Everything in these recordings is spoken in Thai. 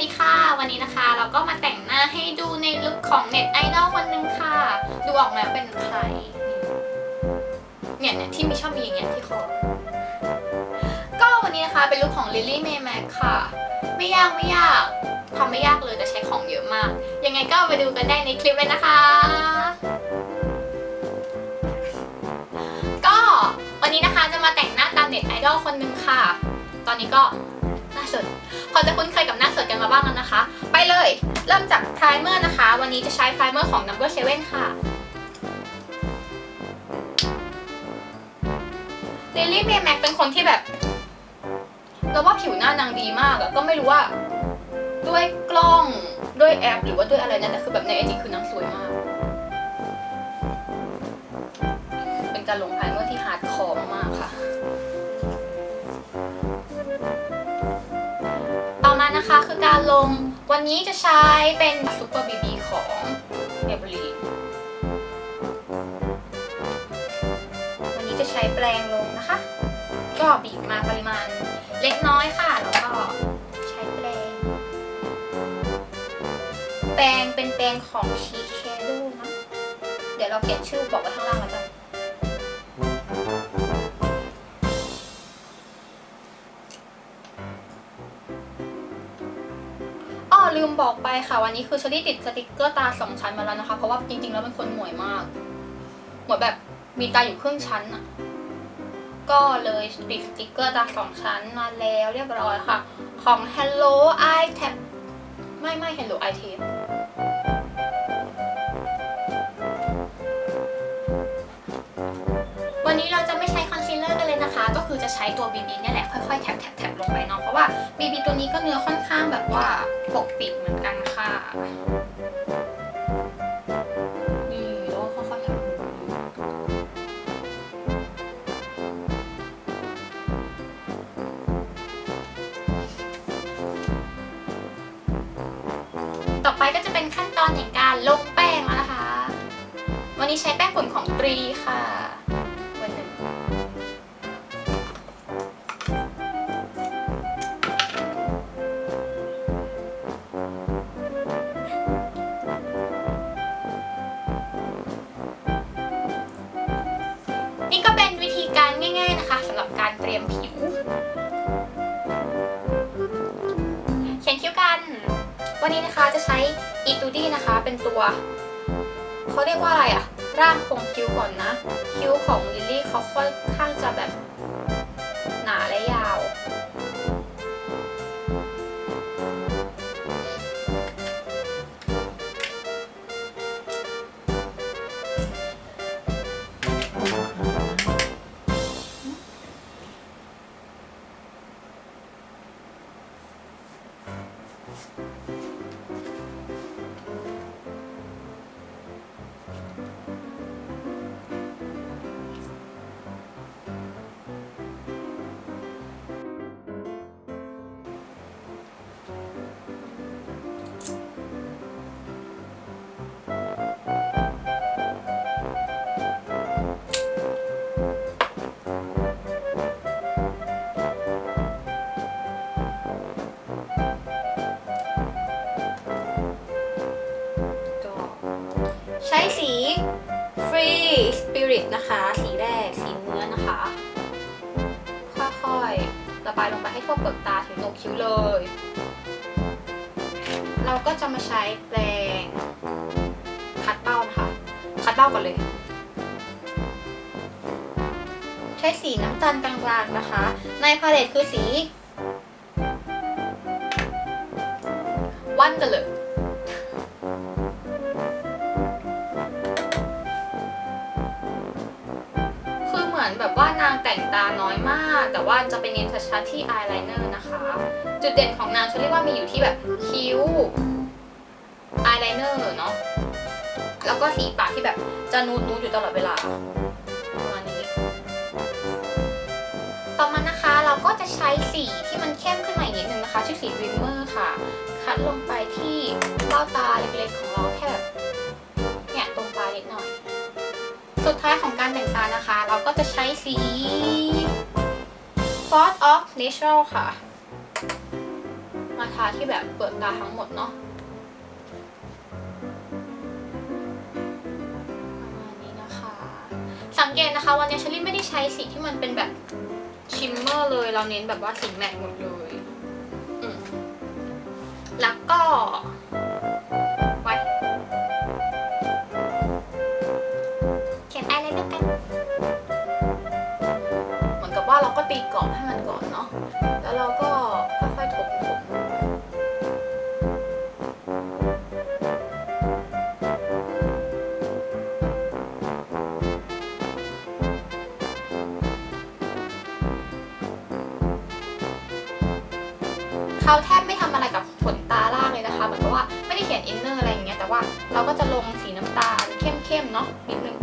สวัสดีค่ะวันนี้นะคะ เราก็มาแต่งหน้าให้ดูในลุคของเน็ตไอดอลคนหนึ่งค่ะ ดูออกมาเป็นใครเนี่ยเนี่ยที่มีชอบมีอย่างเงี้ยที่คอก็วันนี้นะคะเป็นลุคของลิลลี่เมย์แม็กค่ะ ไม่ยากไม่ยากทำไม่ยากเลยแต่ใช้ของเยอะมาก ยังไงก็ไปดูกันได้ในคลิปเลยนะคะ ก็วันนี้นะคะจะมาแต่งหน้าตามเน็ตไอดอลคนหนึ่งค่ะ ตอนนี้ก็ หน้าสด พอจะคุ้นเคยกับหน้าสดกันมาบ้างแล้วนะคะ ไปเลย เริ่มจากไพรเมอร์นะคะ วันนี้จะใช้ไพรเมอร์ของ Number 7ค่ะลิลลี่เมย์แม็กเป็นคนที่แบบเราว่าผิวหน้านางดีมากอะก็ไม่รู้ว่า ด้วยกล้องด้วยแอป หรือว่าด้วยอะไรนะแต่คือแบบในไอจีคือนางสวยมาก เป็นการลงไพรเม นะคะ คือการลงวันนี้จะใช้เป็นซูเปอร์บีบีของเมเบลีวันนี้จะใช้แปรงลงนะคะ ก็บีบมาปริมาณเล็กน้อยค่ะ แล้วก็ใช้แปรงแปรงเป็นแปรงของชีแคโดนะ เดี๋ยวเราเขียนชื่อบอกไว้ข้างล่างแล้วกัน บอกไปค่ะวันนี้คือเชอรี่ติดสติกเกอร์ตาสองชั้นมาแล้วนะคะ เพราะว่าจริงๆแล้วเป็นคนหมวยมากหมวยแบบมีตาอยู่ครึ่งชั้นอะก็เลยติดสติกเกอร์ตาสองชั้นมาแล้วเรียบร้อยค่ะ ของ Hello i t a p ไม่ไม่ Hello i t a p วันนี้เราจะไม่ใช้คอนซีลเลอร์กันเลยนะคะ ก็คือจะใช้ตัว BB เนี่ยแหละค่อยๆแท็บ ราะว่า BB ตัวนี้ก็เนื้อค่อนข้างแบบว่าปกปิดเหมือนกันค่ะ นี่แล้วค่อยๆท็บลงไปต่อไปก็จะเป็นขั้นตอนแห่งการลงแป้งแล้วนะคะ วันนี้ใช้แป้งฝุ่นของตรีค่ะ วันนี้นะคะจะใช้อีตูดี้นะคะเป็นตัวเขาเรียกว่าอะไรอะร่างโครงคิ้วก่อนนะ คิ้วของลิลลี่เขาค่อนข้างจะแบบ นะคะ สีแรกสีเนื้อนะคะ ค่อยๆระบายลงไปให้ทั่วเปลือกตาถึงโหนกคิ้วเลย เราก็จะมาใช้แปรงคัดเบ้านะคะคัดเบ้าก่อนเลย ใช้สีน้ำตาลกลางๆนะคะ ในพาเลตคือสีวันเดลคือ มือนแบบว่านางแต่งตาน้อยมาก แต่ว่าจะไปเน้นชัดๆที่อายไลเนอร์นะคะ จุดเด่นของนางฉันเรียกว่ามีอยู่ที่แบบคิ้วอายไลเนอร์เนาะแล้วก็สีปากที่แบบจะนูดนูดอยู่ตลอดเวลาประมาณนี้ ต่อมานะคะเราก็จะใช้สีที่มันเข้มขึ้นมาอีกนิดนึงนะคะ ชื่อสีริมเมอร์ค่ะ คัดลงไปที่เบ้าตาเล็กๆของเราแค่แบบ สุดท้ายของการแต่งตานะคะ เราก็จะใช้สี Force of Natural ค่ะ มาทาที่แบบเปลือกตาทั้งหมดเนาะประมาณนี้นะคะสังเกตนะคะวันนี้เชลี่ไม่ได้ใช้สีที่มันเป็นแบบชิมเมอร์เลย เราเน้นแบบว่าสีแมตต์หมดเลย แล้วก็ อนกับว่าเราก็ตีกรอบให้มันก่อนเนาะ แล้วเราก็ค่อยๆถมถมเขาแทบไม่ทำอะไรกับขนตาล่างเลยนะคะเหมือนกับว่าไม่ได้เขียนอินเนอร์อะไรอย่างเงี้ยแต่ว่าเราก็จะลงสีน้ำตาลเข้มๆเนาะนิดนึง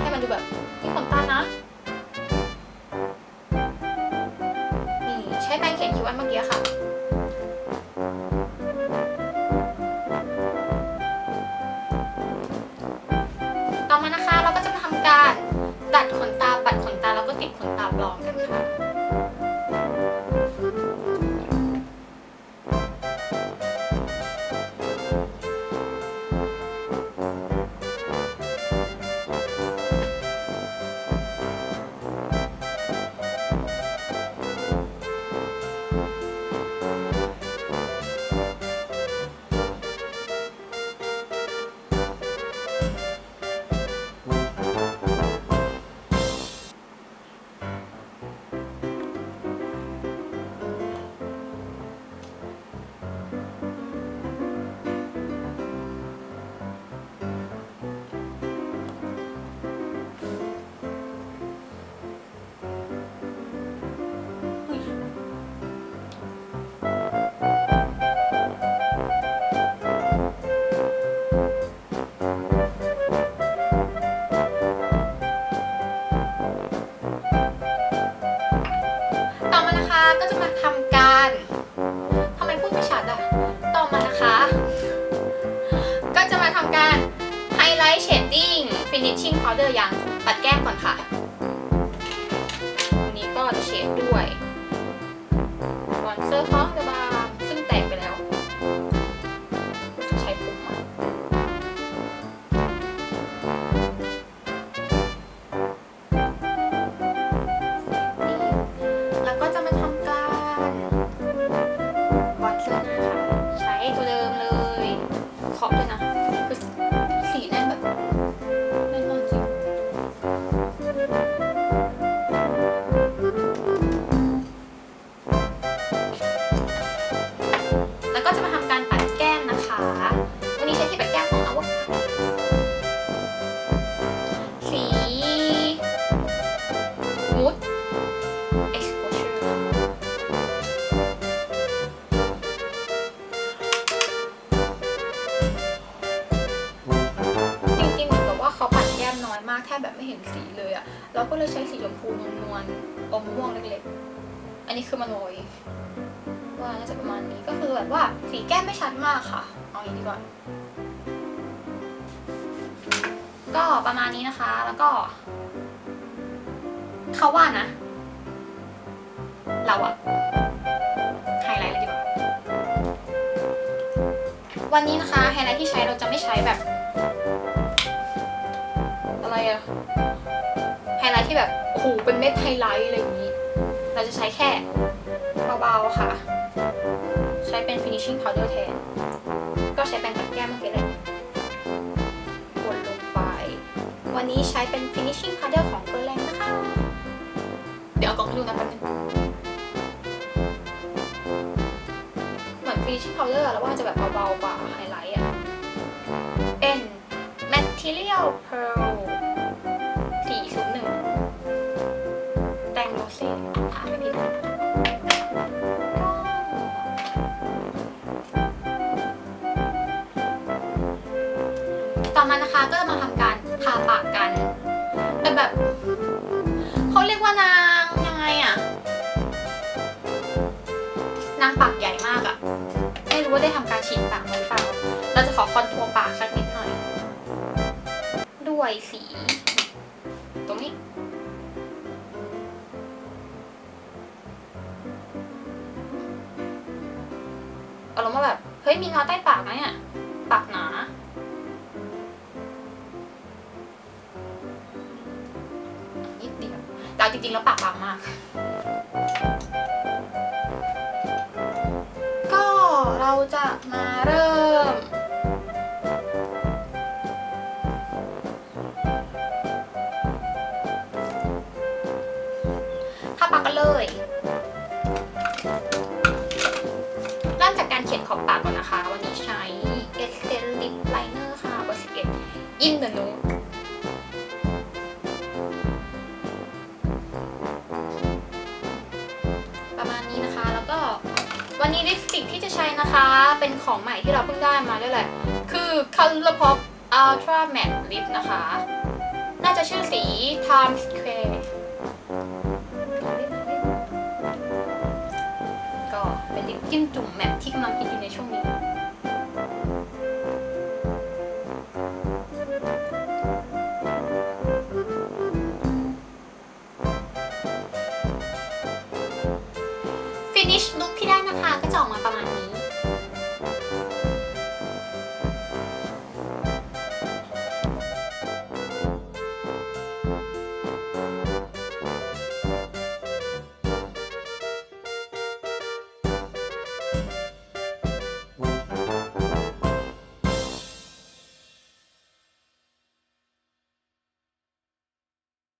ให้มันดูแบบมีขนตานะ วันเมื่อกี้ค่ะ ต่อมานะคะเราก็จะมาทำการดัดขนตาปัดขนตาแล้วก็ติดขนตาปลอมกันค่ะ นะคะก็จะมาทำการทำไมพูดไม่ชัดอะต่อมานะคะ ก็จะมาทำการไฮไลท์เชดดิ้งฟินิชชิ่งพาวเดอร์ยังปัดแก้มก่อนค่ะอันนี้ก็จะเชดด้วยบอนเซอร์ของ แทบแบบไม่เห็นสีเลยอะเราก็เลยใช้สีชมพูนวลๆอมม่วงเล็กๆ อันนี้คือมันโรยว่าน่าจะประมาณนี้ก็คือแบบว่าสีแก้มไม่ชัดมากค่ะ เอาอย่างนี้ก่อนก็ประมาณนี้นะคะ แล้วก็ เขาว่านะ เราอะไฮไลท์เลยดีกว่า วันนี้นะคะไฮไลท์ที่ใช้เราจะไม่ใช้แบบ อะไรอะไฮไลท์ที่แบบโอ้โหเป็นเม็ดไฮไลท์อะไรอย่างนี้ เราจะใช้แค่เบาๆค่ะ ใช้เป็น finishing powder แทน ก็ใช้แปรงปัดแก้มเมื่อกี้แหละกดลงไป วันนี้ใช้เป็น finishing powder ของเกอร์แลงนะคะ เดี๋ยวเอากล่องให้ดูนะแป๊บนึงเหมือน finishing powder แล้วว่าจะแบบเบาๆกว่าไฮไลท์อะเป็น material pearl ต่อมานะคะก็จะมาทำการทาปากกันแต่แบบเขาเรียกว่านางยังไงอะนางปากใหญ่มากอะไม่รู้ว่าได้ทำการฉีดปากมาหรือเปล่า เราจะขอคอนทัวร์ปากสักนิดหน่อย ด้วยสี ตรงนี้ ฮ้ยมีเงาใต้ปากนะเนี่ยปากหนานิดเดียวแต่เอาจริงๆแล้วปากบางมาก ก็เราจะมาเริ่มถ้าปากกันเลย ขอบปากก่อนนะคะ วันนี้ใช้ e s t e n Lip Liner ค่ะเบอร์11 In the Nude ประมาณนี้นะคะ แล้วก็วันนี้ลิปสติกที่จะใช้นะคะ เป็นของใหม่ที่เราเพิ่งได้มาด้วยแหละ คือ Colourpop Ultra Matte Lip นะคะ น่าจะชื่อสี Times Square จิ้มจุ่มแมทที่กำลังฮิตอยู่ในช่วงนี้